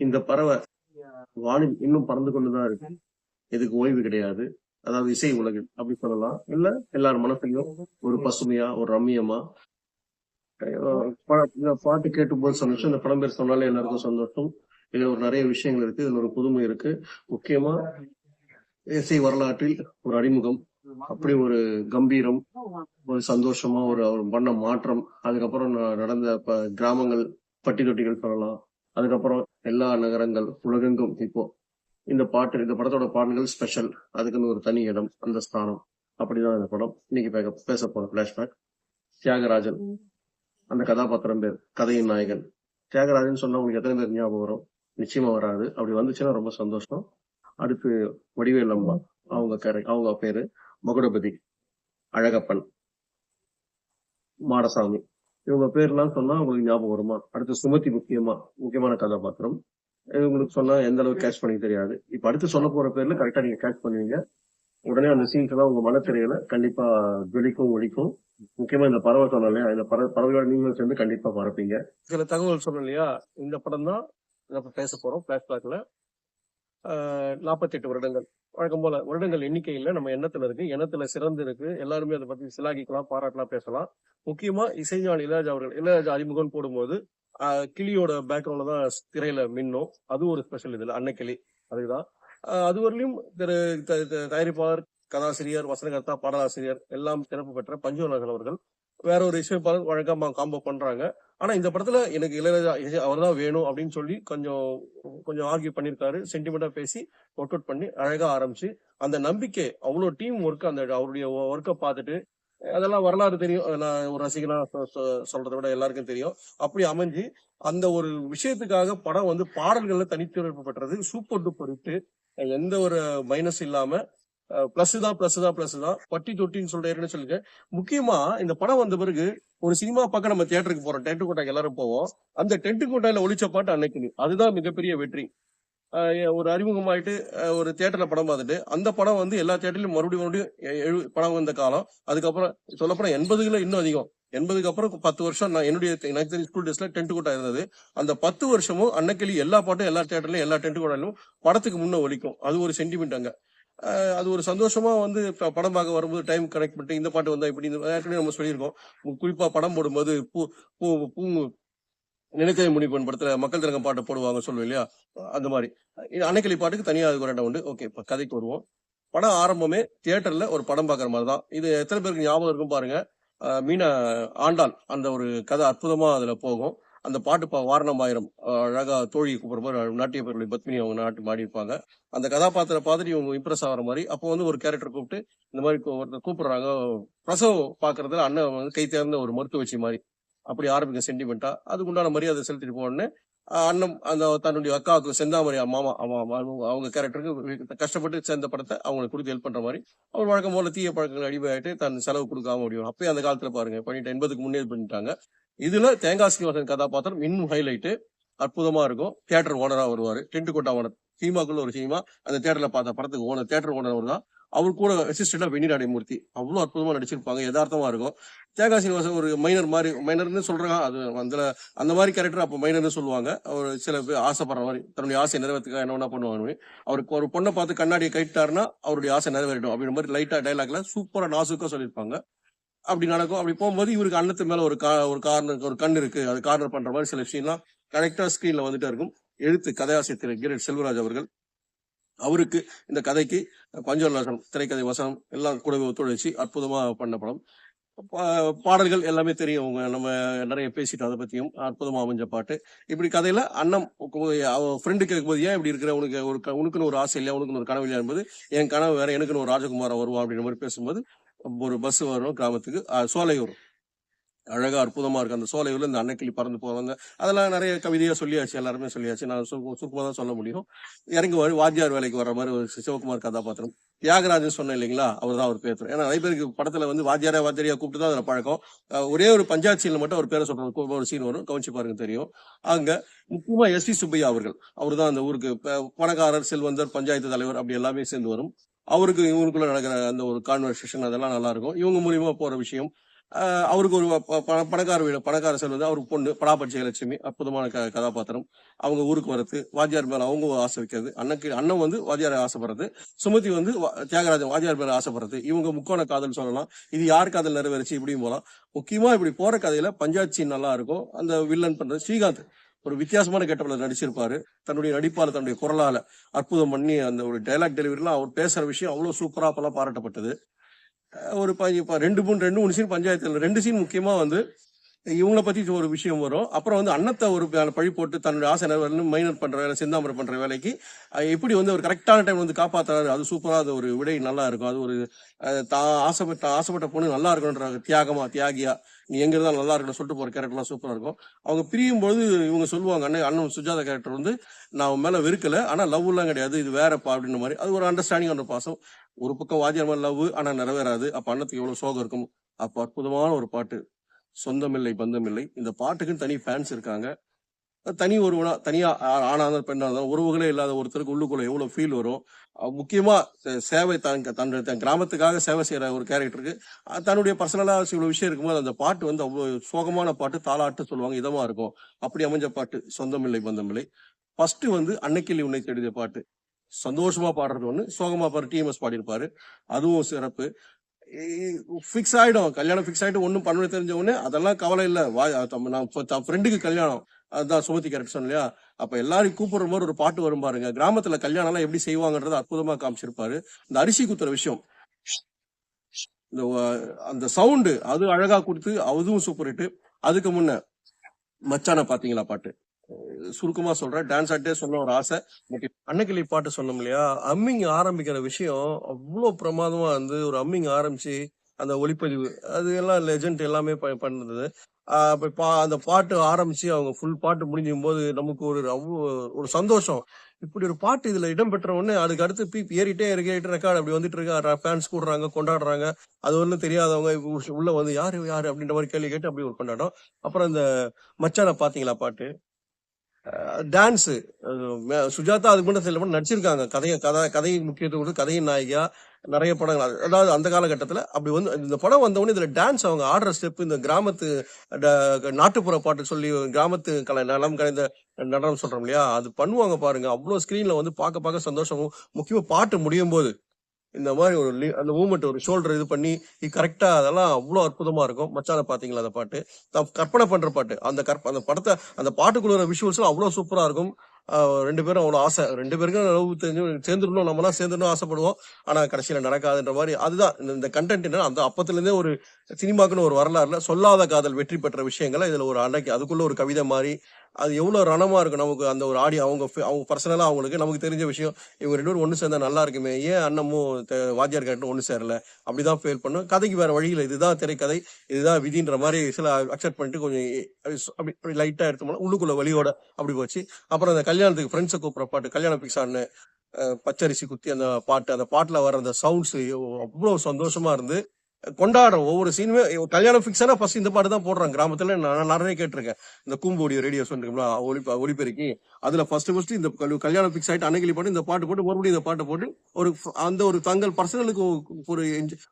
இந்த பறவை வானில் இன்னும் பறந்து கொண்டுதான் இருக்கு. இதுக்கு ஓய்வு கிடையாது. அதாவது இசை உலகில் அப்படி சொல்லலாம். இல்ல எல்லார் மனசுலயும் ஒரு பசுமையா ஒரு ரம்மியமா. பாட்டு கேட்டும்போது சந்தோஷம். இந்த படம் பேர் சொன்னாலே எல்லாருக்கும் சந்தோஷம். இதுல ஒரு நிறைய விஷயங்கள் இருக்கு. இதுல ஒரு புதுமை இருக்கு. முக்கியமா இசை வரலாற்றில் ஒரு அறிமுகம். அப்படி ஒரு கம்பீரம் ஒரு சந்தோஷமா ஒரு பண்ண மாற்றம். அதுக்கப்புறம் நடந்த கிராமங்கள் பட்டி தொட்டிகள் சொல்லலாம். அதுக்கப்புறம் எல்லா நகரங்கள் உலகெங்கும் இப்போ இந்த பாட்டு இந்த படத்தோட பாடல்கள் ஸ்பெஷல் அதுக்குன்னு ஒரு தனி இடம் அந்த ஸ்தானம். அப்படிதான் இந்த படம். இன்னைக்கு பேக- பேச போற பிளாஷ்பேக் தியாகராஜன். அந்த கதாபாத்திரம் பேர் கதையின் நாயகன். தியாகராஜன் சொன்னா உங்களுக்கு எத்தனை பேர் ஞாபகம் வரும்? நிச்சயமா வராது. அப்படி வந்துச்சுன்னா ரொம்ப சந்தோஷம். அடுத்து வடிவேல் அம்மா அவங்க கரை- அவங்க பேரு மகுடபதி அழகப்பன் மாடசாமி. இவங்க பேர்லாம் சொன்னா உங்களுக்கு ஞாபகம் வருமா? அடுத்து சுமதி முக்கியமா முக்கியமான கதாபாத்திரம். உங்களுக்கு சொன்னா எந்த அளவுக்கு கேட்ச் பண்ணிக்க தெரியாது. இப்ப அடுத்து சொல்ல போற பேர்ல கரெக்டா நீங்க கேட்ச் பண்ணுவீங்க. உடனே அந்த சீன்ஸ் எல்லாம் உங்க மனத்திரையில கண்டிப்பா ஜொலிக்கும் ஒழிக்கும். முக்கியமா இந்த பறவை சொன்னோம் இல்லையா இந்த பறவை பறவையோட நீங்களும் சேர்ந்து கண்டிப்பா பறப்பீங்க. சில தகவல் சொன்னோம் இல்லையா? இந்த படம் தான் நம்ம பேச போறோம் பிளாஷ்பேக்ல நாற்பத்தெட்டு வருடங்கள். வழக்கம் போல வருடங்கள் எண்ணிக்கையில நம்ம எண்ணத்துல இருக்கு. எண்ணத்துல சிறந்து இருக்கு. எல்லாருமே அதை பத்தி சிலாகிக்கலாம் பாராட்டலாம் பேசலாம். முக்கியமா இசைஞானி இளையராஜா அவர்கள் இளையராஜா அறிமுகம் போடும்போது ஆஹ் கிளியோட பேக்ரவுண்ட்ல தான் திரையில மின்னும். அது ஒரு ஸ்பெஷல் இதுல அன்னைக்கிளி அதுதான். ஆஹ் அது வரலையும் திரு த- தயாரிப்பாளர் கதாசிரியர் வசனகர்த்தா பாடலாசிரியர் எல்லாம் சிறப்பு பெற்ற பஞ்சவனர்கள் அவர்கள். வேற ஒரு இசையமைப்பாளர் வழக்கமா காம்போ பண்றாங்க. ஆனா இந்த படத்துல எனக்கு இளையராஜா அவர் தான் வேணும் அப்படின்னு சொல்லி கொஞ்சம் கொஞ்சம் ஆர்கியூ பண்ணிருக்காரு. சென்டிமெண்டா பேசி ஒர்க் அவுட் பண்ணி அழகா ஆரம்பிச்சு அந்த நம்பிக்கை அவ்வளவு டீம் ஒர்க் அந்த அவருடைய ஒர்க்கை பார்த்துட்டு அதெல்லாம் வரலாறு தெரியும். நான் ஒரு ரசிகனா சொ- சொல்றதை விட எல்லாருக்கும் தெரியும். அப்படி அமைஞ்சு அந்த ஒரு விஷயத்துக்காக படம் வந்து பாடல்கள்ல தனித்திறப்பு பெற்றது சூப்பர் டூப்பர் ஹிட் எந்த ஒரு மைனஸ் இல்லாம பிளஸ் தான் பிளஸ் தான் பிளஸ் தான். பட்டி தொட்டின்னு சொல்ற ஏற்கனவே சொல்லுங்க முக்கியமா இந்த படம் வந்த பிறகு ஒரு சினிமா பார்க்க நம்ம தியேட்டருக்கு போறோம். டென்ட் கோட்டாக்கு எல்லாரும் போவோம். அந்த டென்ட் கோட்டாயில ஒழிச்ச பாட்டு அன்னைக்கு. அதுதான் மிகப்பெரிய வெற்றி. ஒரு அறிமுகமாயிட்டு ஒரு தியேட்டர்ல படம் பார்த்துட்டு அந்த படம் வந்து எல்லா தியேட்டர்லயும் மறுபடியும் மறுபடியும் எழு- படம் வந்த காலம். அதுக்கப்புறம் சொல்லப்போனா எண்பதுல இன்னும் அதிகம். எண்பதுக்கு அப்புறம் பத்து வருஷம் நான் என்னுடைய எனக்கு தெரிஞ்ச ஸ்கூல் டேஸ்ல டென்ட் கோட்டா இருந்தது. அந்த பத்து வருஷமும் அன்னைக்கிளி எல்லா பாட்டும் எல்லா தியேட்டர்லயும் எல்லா டென்ட் கோட்டாலும் படத்துக்கு முன்ன ஒழிக்கும் அது ஒரு சென்டிமெண்ட் அங்க. அது ஒரு சந்தோஷமா வந்து படம் பார்க்க வரும்போது டைம் கனெக்ட் பண்ணிட்டு இந்த பாட்டு வந்தா இப்படி இந்த- ஏற்கனவே நம்ம சொல்லியிருக்கோம். குறிப்பா படம் போடும்போது பூ பூ பூ நினைத்தே முனிப்பன் படத்துல மக்கள் திலகம் பாட்டு போடுவாங்க சொல்லுவோம் இல்லையா? அந்த மாதிரி. இது பாட்டுக்கு தனியா அதுக்கு ஒரு இடம் உண்டு. ஓகே இப்ப கதைக்கு வருவோம். படம் ஆரம்பமே தியேட்டர்ல ஒரு படம் பார்க்குற மாதிரி தான். இது எத்தனை பேருக்கு ஞாபகம் இருக்கும் பாருங்க. மீனா ஆண்டாள் அந்த ஒரு கதை அற்புதமா அதுல போகும். அந்த பாட்டு பா வாரணம் ஆயிரம் அழகா தோழி கூப்பிட்ற மாதிரி நாட்டிய பேருடைய பத்மினி அவங்க நாட்டு மாடியிருப்பாங்க இருப்பாங்க அந்த கதாபாத்திரம் பார்த்துட்டு இவங்க இம்ப்ரெஸ் ஆகிற மாதிரி அப்போ வந்து ஒரு கேரக்டர் கூப்பிட்டு இந்த மாதிரி ஒருத்தர் கூப்பிடுறாங்க பிரசவம் பாக்குறதுல அண்ணன் வந்து கை தேர்ந்த ஒரு மருத்துவச்சி மாதிரி. அப்படி ஆரம்பிக்க சென்டிமெண்ட்டா அதுக்கு உண்டான மரியாதை செலுத்திட்டு போனோடனே அண்ணன் அந்த தன்னுடைய அக்காவுக்கு செந்தாமரி மாமா அவ- அவங்க கேரக்டருக்கு கஷ்டப்பட்டு சேர்ந்த படத்தை அவங்களுக்கு கொடுத்து ஹெல்ப் பண்ற மாதிரி அவர் வழக்கம் போல தீய பழக்கங்கள் அடிமையாயிட்டு தன் செலவு கொடுக்காம முடியும் அப்பயே அந்த காலத்துல பாருங்க பண்ணிட்டு எண்பதுக்கு முன்னே பண்ணிட்டாங்க. இதுல தேங்காய் சீனிவாசன் கதாபாத்திரம் இன்னும் ஹைலைட்டு அற்புதமா இருக்கும். தியேட்டர் ஓனரா வருவாரு. டென்ட் கோட்டா ஓனர் சினிமாக்குள்ள ஒரு சினிமா. அந்த தியேட்டர்ல பார்த்த படத்துக்கு ஓனர் தியேட்டர் ஓனர் அவர் தான் அவர் கூட அசிஸ்டண்டா வெண்ணிராடி மூர்த்தி அவ்வளவு அற்புதமா நடிச்சிருப்பாங்க. யதார்த்தமா இருக்கும். தேங்காய் சீனிவாசன் ஒரு மைனர் மாதிரி மைனர்னு சொல்றாங்க. அது அந்த அந்த மாதிரி கேரக்டர் அப்போ மைனர்னு சொல்லுவாங்க. அவர் சில பேர் ஆசைப்படுற மாதிரி தன்னுடைய ஆசை நிறைவேற்றுக்காக என்ன பண்ணுவாங்க. அவருக்கு ஒரு பொண்ணை பார்த்து கண்ணாடியை கைட்டாருன்னா அவருடைய ஆசை நிறைவேறிடும் அப்படின்ற மாதிரி லைட்டா டைலாக்ல சூப்பரா நாசுக்கா சொல்லியிருப்பாங்க. அப்படி நடக்கும். அப்படி போகும்போது இவருக்கு அன்னத்து மேல ஒரு கா ஒரு கார்னர் ஒரு கண் இருக்கு. அது கார்னர் பண்ற மாதிரி சில விஷயம்லாம் கரெக்டா ஸ்கிரீன்ல வந்துட்டே இருக்கும். எழுத்து கதையாசிரியர் திரு கிரீட் செல்வராஜ் அவர்கள் அவருக்கு இந்த கதைக்கு பஞ்சவர்லாசனம் திரைக்கதை வசனம் எல்லாம் கூடவே ஒத்துழைச்சி அற்புதமா பண்ண படம். பா- பாடல்கள் எல்லாமே தெரியும். அவங்க நம்ம நிறைய பேசிட்டு அதை பத்தியும் அற்புதமா அமைஞ்ச பாட்டு. இப்படி கதையில அண்ணன் ஃப்ரெண்டு கேட்கும்போது ஏன் இப்படி இருக்கிற? உனக்கு ஒரு உனக்குன்னு ஒரு ஆசை இல்லையா? உனக்குன்னு ஒரு கனவு இல்லையா? என்பது என் கனவு வேற எனக்குன்னு ஒரு ராஜகுமாரா வருவான் அப்படின்ற மாதிரி பேசும்போது ஒரு பஸ் வரும் கிராமத்துக்கு. சோலையூர் அழகா அற்புதமா இருக்கு. அந்த சோலையூர்ல இந்த அன்னைக்கிளி பறந்து போவாங்க. அதெல்லாம் நிறைய கவிதையா சொல்லியாச்சு. எல்லாருமே சொல்லியாச்சு. நான் சுருக்கமா தான் சொல்ல முடியும். இறங்கி வர வாத்தியார் வேலைக்கு வர்ற மாதிரி ஒரு சிவகுமார் கதாபாத்திரம். தியாகராஜன் சொன்னேன் இல்லைங்களா? அவர் தான் அவர் பேர் ஏன்னா நிறைய பேருக்கு படத்துல வந்து வாத்தியாரா வாத்தியாரியா கூப்பிட்டு தான் அதுல பழக்கம். ஒரே ஒரு பஞ்சாயத்து சீனில் மட்டும் அவர் பேரை சொல்றது ஒரு சீன் வரும். கவனிச்சு பாருங்க தெரியும். அங்க முக்கியமா எஸ் வி சுப்பையா அவர்கள். அவர் தான் அந்த ஊருக்கு பணக்காரர் செல்வந்தர் பஞ்சாயத்து தலைவர் அப்படி எல்லாமே சேர்ந்து வரும். அவருக்கு இவருக்குள்ள நடக்கிற அந்த ஒரு கான்வர்சேஷன் அதெல்லாம் நல்லா இருக்கும் இவங்க மூலியமா போற விஷயம் அவருக்கு ஒரு ப- ப- பணக்கார வீடு பணக்கார செல்வது அவருக்கு பொண்ணு படாபட் ஜெயலட்சுமி அற்புதமான க கதாபாத்திரம். அவங்க ஊருக்கு வரது வாத்தியார் மேல அவங்க ஆசை வைக்கிறது அண்ணக்கு அண்ணன் வந்து வாத்தியார் ஆசைப்படுறது சுமதி வந்து வா- தியாகராஜன் வாத்தியார் மேல ஆசைப்படுறது. இவங்க முக்கோண காதல் சொல்லலாம். இது யார் காதல் நிறைவேறுச்சு இப்படியும் போலாம். முக்கியமா இப்படி போற கதையில பஞ்சாட்சி நல்லா இருக்கும் அந்த வில்லன் பண்றது ஸ்ரீகாந்த். ஒரு வித்தியாசமான கெட்டப்ல நடிச்சிருப்பாரு. தன்னுடைய நடிப்பால தன்னுடைய குரலால அற்புதம் பண்ணி அந்த ஒரு டைலாக் டெலிவரிலாம் அவர் பேசுற விஷயம் அவ்வளவு சூப்பரா அப்பெல்லாம் பாராட்டப்பட்டது. ஒரு ரெண்டு மூணு ரெண்டு மூணு சீன் பஞ்சாயத்துல ரெண்டு சீன் முக்கியமா வந்து இவங்கள பத்தி ஒரு விஷயம் வரும். அப்புறம் வந்து அன்னத்தை ஒரு பழி போட்டு தன்னுடைய ஆசை நிறுவனம் மைனர் பண்ற வேலை செந்தாமரை பண்ற வேலைக்கு எப்படி வந்து ஒரு கரெக்டான டைம் வந்து காப்பாத்துறாரு. அது சூப்பரா அது ஒரு விடை நல்லா இருக்கும். அது ஒரு தான் ஆசைப்பட்ட ஆசைப்பட்ட பொண்ணு நல்லா இருக்கணுன்ற தியாகமா தியாகியா நீ எங்க இருந்தாலும் நல்லா இருக்கணும் சொல்லிட்டு போற கேரக்டர்லாம் சூப்பரா இருக்கும். அவங்க பிரியும் பொழுது இவங்க சொல்லுவாங்க அண்ணன் அண்ணன் சுஜாதா கேரக்டர் வந்து நான் அவன் மேல வெறுக்கல. ஆனா லவ் எல்லாம் கிடையாது. இது வேறப்பா அப்படின்ற மாதிரி. அது ஒரு அண்டர்ஸ்டாண்டிங் அந்த பாசம். ஒரு பக்கம் வாத்தியார் லவ் ஆனா நிறைவேறாது. அப்ப அண்ணத்துக்கு எவ்வளவு சோகம் இருக்கும். அப்ப அற்புதமான ஒரு பாட்டு. சொந்தமில்லை பந்தமில்லை. இந்த பாட்டுக்குன்னு தனி ஃபேன்ஸ் இருக்காங்க. தனி ஒருவனா தனியாக ஆணாக ஆணா இருந்தாலும் இருந்தாலும் உறவுகளே இல்லாத ஒருத்தருக்கு உள்ளுக்குள்ள எவ்வளோ ஃபீல் வரும். முக்கியமாக சேவை தன் தன்னுடைய தன் கிராமத்துக்காக சேவை செய்கிற ஒரு கேரக்டருக்கு தன்னுடைய பர்சனலாக இவ்வளோ விஷயம் இருக்கும்போது அந்த பாட்டு வந்து அவ்வளோ சோகமான பாட்டு தாளாட்டு சொல்லுவாங்க இதமாக இருக்கும். அப்படி அமைஞ்ச பாட்டு சொந்தமில்லை பந்தமில்லை. ஃபஸ்ட்டு வந்து அன்னைக்கிளி உன்னை தேடிய பாட்டு. சந்தோஷமா பாடுறது ஒன்று சோகமா பாரு டிஎம்எஸ் பாடியிருப்பாரு. அதுவும் சிறப்பு. ஃபிக்ஸ் ஆயிடும். கல்யாணம் ஃபிக்ஸ் ஆயிட்டு ஒன்றும் பண்ண தெரிஞ்ச உடனே அதெல்லாம் கவலை இல்லை. வா தம் நான் ஃப்ரெண்டுக்கு கல்யாணம். அதுதான் சுமதி கரெக்ட் சொன்ன இல்லையா? அப்ப எல்லாரையும் கூப்பிடுற மாதிரி ஒரு பாட்டு வரும் பாருங்க. கிராமத்துல கல்யாணம் எல்லாம் எப்படி செய்வாங்கன்றது அற்புதமா காமிச்சிருப்பாரு. இந்த அரிசி குத்துற விஷயம். இந்த அந்த சவுண்டு அது அழகா கொடுத்து அதுவும் சூப்பர் ஹிட் அதுக்கு முன்ன மச்சான பாத்தீங்களா பாட்டு? சுருக்கமா சொல்றேன். டான்ஸ் ஆட்டே சொன்ன ஒரு ஆசை. பட் அன்னைக்கிளி பாட்டு சொன்னோம் இல்லையா? அம்மிங் ஆரம்பிக்கிற விஷயம் அவ்வளோ பிரமாதமா வந்து ஒரு அம்மிங் ஆரம்பிச்சு அந்த ஒளிப்பதிவு அது எல்லாம் லெஜண்ட் எல்லாமே பண்ணது பா- அந்த பாட்டு ஆரம்பிச்சு அவங்க ஃபுல் பாட்டு முடிஞ்சும் போது நமக்கு ஒரு அவ்வளோ ஒரு சந்தோஷம். இப்படி ஒரு பாட்டு இதுல இடம் பெற்ற உடனே அதுக்கு அடுத்து பீப் ஏறிட்டே இருக்கு ரெக்கார்டு அப்படி வந்துட்டு இருக்கா. ஃபேன்ஸ் கூடுறாங்க கொண்டாடுறாங்க. அது ஒன்றும் தெரியாதவங்க உள்ள வந்து யாரு யாரு அப்படின்ற மாதிரி கேள்வி கேட்டு அப்படி ஒரு கொண்டாடும் அப்புறம் இந்த மச்சான பாத்தீங்களா பாட்டு? டான்ஸு சுஜாதா அதுக்கு மட்டும் சில படம் நடிச்சிருக்காங்க. கதையை கதை கதையை முக்கியத்துவம் கொடுத்து கதையின் நாயகியா நிறைய படங்கள். அதாவது அந்த காலகட்டத்தில் அப்படி வந்து இந்த படம் வந்தவொடனே இதில் டான்ஸ் அவங்க ஆடுற ஸ்டெப் இந்த கிராமத்து ட- நாட்டுப்புற பாட்டு சொல்லி கிராமத்து கலை நலம் கலைந்த நடனம் சொல்கிறோம் இல்லையா? அது பண்ணுவாங்க பாருங்க. அவ்வளோ ஸ்க்ரீனில் வந்து பார்க்க பார்க்க சந்தோஷமும் முக்கியமாக பாட்டு முடியும் போது. இந்த மாதிரி ஒரு அந்த மூமெண்ட் ஒரு ஷோல்டர் இது பண்ணி கரெக்டாக அதெல்லாம் அவ்வளோ அற்புதமாக இருக்கும். மச்சான பார்த்தீங்களா அந்த பாட்டு? கற்பனை பண்ணுற பாட்டு. அந்த கற்ப அந்த படத்தை அந்த பாட்டுக்குள்ள விஷுவல்ஸ்லாம் அவ்வளோ சூப்பராக இருக்கும். ரெண்டு பேரும் அவ்வளோ ஆசை. ரெண்டு பேருக்கும் அளவு தெரிஞ்சு சேர்ந்துடணும். நம்மலாம் சேர்ந்துடணும் ஆசைப்படுவோம். ஆனால் கடைசியில் நடக்காதுன்ற மாதிரி அதுதான். இந்த- இந்த கண்டென்ட் என்ன அந்த அப்பத்துலேருந்தே ஒரு சினிமாக்குன்னு ஒரு வரலாறுல சொல்லாத காதல் வெற்றி பெற்ற விஷயங்களை இதில் ஒரு அன்னைக்கு அதுக்குள்ள ஒரு கவிதை மாதிரி அது எவ்வளோ ரணமாக இருக்கும் நமக்கு அந்த ஒரு ஆடியோ அவங்க அவங்க பர்சனலாக அவங்களுக்கு நமக்கு தெரிஞ்ச விஷயம் இவங்க ரெண்டு பேரும் ஒன்று சேர்ந்தால் நல்லா இருக்குமே ஏன் அண்ணமும் வாத்தியார் கேட்டும் ஒன்று சேரல? அப்படிதான் ஃபீல் பண்ணும். கதைக்கு வேறு வழியில் இதுதான் திரைக்கதை இதுதான் விதின்ற மாதிரி சில அக்செப்ட் பண்ணிட்டு கொஞ்சம் அப்படி லைட்டாக எடுத்தோம்னா உள்ளுக்குள்ள வழியோட அப்படி போச்சு. அப்புறம் அந்த கல்யாணத்துக்கு ஃப்ரெண்ட்ஸை கூப்பிட்ற பாட்டு கல்யாண பிக்ஸான்னு பச்சரிசி குத்தி அந்த பாட்டு அந்த பாட்டில் வர அந்த சவுண்ட்ஸ் அவ்வளோ சந்தோஷமாக இருந்து கொண்டாடுறோம் ஒவ்வொரு சீனுமே கல்யாணம் ஃபிக்ஸ் ஆனால் ஃபர்ஸ்ட் இந்த பாட்டு தான் போடுறாங்க. கிராமத்துல நான் நிறைய கேட்டிருக்கேன். இந்த கூம்போடியோ ரேடியோ சொன்னீங்களா ஒளி ஒளிபெருக்கி அதுல ஃபர்ஸ்ட் ஃபர்ஸ்ட் இந்த கல்- கல்யாணம் ஃபிக்ஸ் ஆயிட்டு அன்னைக்கு பாட்டு இந்த பாட்டு போட்டு மறுபடியும் இந்த பாட்டு போட்டு ஒரு அந்த ஒரு தங்கள் பர்சனலுக்கு ஒரு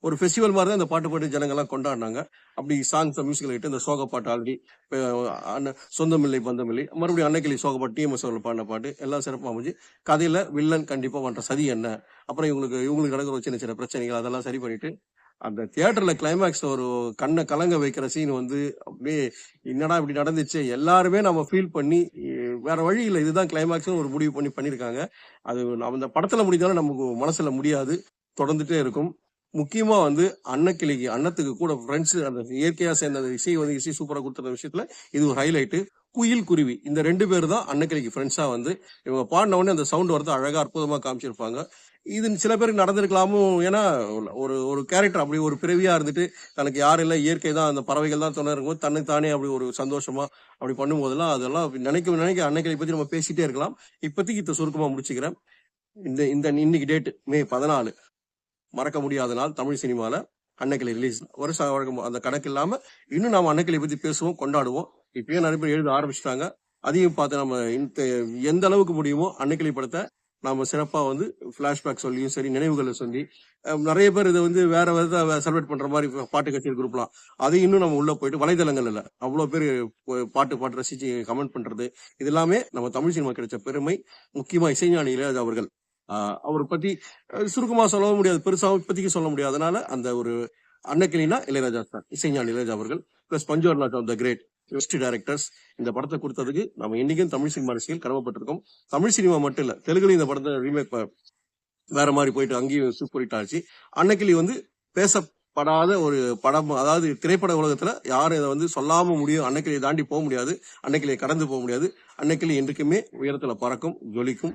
ஒரு ஃபெஸ்டிவல் மாதிரி தான் இந்த பாட்டு போட்டு ஜனங்கள்லாம் கொண்டாடினாங்க. அப்படி சாங்ஸ் மியூசிக்கல் இட்டு இந்த சோக பாட்டு ஆல்ரெடி சொந்தமில்லை பந்தமில்லை மறுபடியும் அன்னைக்கிளி சோக பாட்டு டிஎம்எஸ் பாடின பாட்டு எல்லாம் சிறப்பாக அமைஞ்சு கதையில வில்லன் கண்டிப்பா பண்ற சதி என்ன? அப்புறம் இவங்களுக்கு இவங்களுக்கு நடக்கிற சின்ன சின்ன பிரச்சனைகள் அதெல்லாம் சரி பண்ணிட்டு அந்த தியேட்டர்ல கிளைமேக்ஸ் ஒரு கண்ணை கலங்க வைக்கிற சீன் வந்து அப்படியே என்னடா இப்படி நடந்துச்சு? எல்லாருமே நம்ம ஃபீல் பண்ணி வேற வழி இல்லை. இதுதான் கிளைமேக்ஸ் ஒரு முடிவு பண்ணி பண்ணியிருக்காங்க அது அந்த படத்துல முடிஞ்சாலும் நமக்கு மனசுல முடியாது. தொடர்ந்துட்டே இருக்கும். முக்கியமாக வந்து அன்னக்கிளிக்கு அன்னத்துக்கு கூட ஃப்ரெண்ட்ஸ் அந்த இயற்கையாக சேர்ந்த அந்த இசை வந்து இசை சூப்பராக கொடுத்த விஷயத்துல இது ஒரு ஹைலைட்டு குயில் குருவி இந்த ரெண்டு பேர் தான் அன்னக்கிளிக்கு ஃப்ரெண்ட்ஸாக வந்து இவங்க பாடின உடனே அந்த சவுண்ட் வரது அழகாக அற்புதமாக காமிச்சிருப்பாங்க. இது சில பேருக்கு நடந்திருக்கலாமோ ஏன்னா ஒரு ஒரு கேரக்டர் அப்படி ஒரு பிறவியா இருந்துட்டு தனக்கு யாரும் இல்லை இயற்கை தான் அந்த பறவைகள் தான் துணை இருக்கும்போது தன்னை தானே அப்படி ஒரு சந்தோஷமா அப்படி பண்ணும்போதெல்லாம் அதெல்லாம் நினைக்க நினைக்க அன்னைகளை பத்தி நம்ம பேசிட்டே இருக்கலாம். இப்போதைக்கு இதை சுருக்கமா முடிச்சுக்கிறேன். இந்த இந்த இன்னைக்கு டேட் மே பதினாலு. மறக்க முடியாத நாள் தமிழ் சினிமாவில் அன்னைக்கிளை ரிலீஸ் வருஷம் வழக்கம் அந்த கணக்கு இல்லாமல் இன்னும் நம்ம அன்னைக்கிளை பற்றி பேசுவோம் கொண்டாடுவோம். இப்பயே நிறைய பேர் எழுத ஆரம்பிச்சிட்டாங்க. அதையும் பார்த்து நம்ம இந்த எந்த அளவுக்கு முடியுமோ அன்னைக்கிளை படத்தை நாம சிறப்பாக வந்து ஃப்ளாஷ்பேக் சொல்லியும் சரி நினைவுகளை சொல்லி நிறைய பேர் இதை வந்து வேற விதத்தை செலிப்ரேட் பண்ற மாதிரி பாட்டு கட்சியில் குரூப்லாம் அது இன்னும் நம்ம உள்ள போயிட்டு வலைதளங்கள்ல அவ்வளோ பேர் பாட்டு பாட்டு ரசிச்சு கமெண்ட் பண்றது. இது எல்லாமே நம்ம தமிழ் சினிமா கிடைச்ச பெருமை. முக்கியமா இசைஞானி இளையராஜா அவர்கள். அவரை பத்தி சுருக்கமா சொல்ல முடியாது பெருசா இப்போதைக்கு சொல்ல முடியாது. அதனால அந்த ஒரு அன்னக்கிளினா இளையராஜா சார் இசைஞான் இளையராஜா அவர்கள் plus Panchu Arunachal the great best directors இந்த படத்தை கொடுத்ததுக்கு நம்ம இன்னைக்கும் தமிழ் சினிமா அரசியல் கடமைப்பட்டிருக்கோம். தமிழ் சினிமா மட்டும் இல்ல தெலுங்குல இந்த படத்தை ரீமேக் வேற மாதிரி போயிட்டு அங்கேயும் சூப்பர் ஹிட் ஆச்சு. அன்னக்கிளி வந்து பேசப்படாத ஒரு படம் அதாவது திரைப்பட உலகத்துல யாரும் இதை வந்து சொல்லாம முடியும் அன்னக்கிளியை தாண்டி போக முடியாது அன்னக்கிளியை கடந்து போக முடியாது. அன்னக்கிளி என்றைக்குமே உயரத்துல பறக்கும் ஜொலிக்கும்.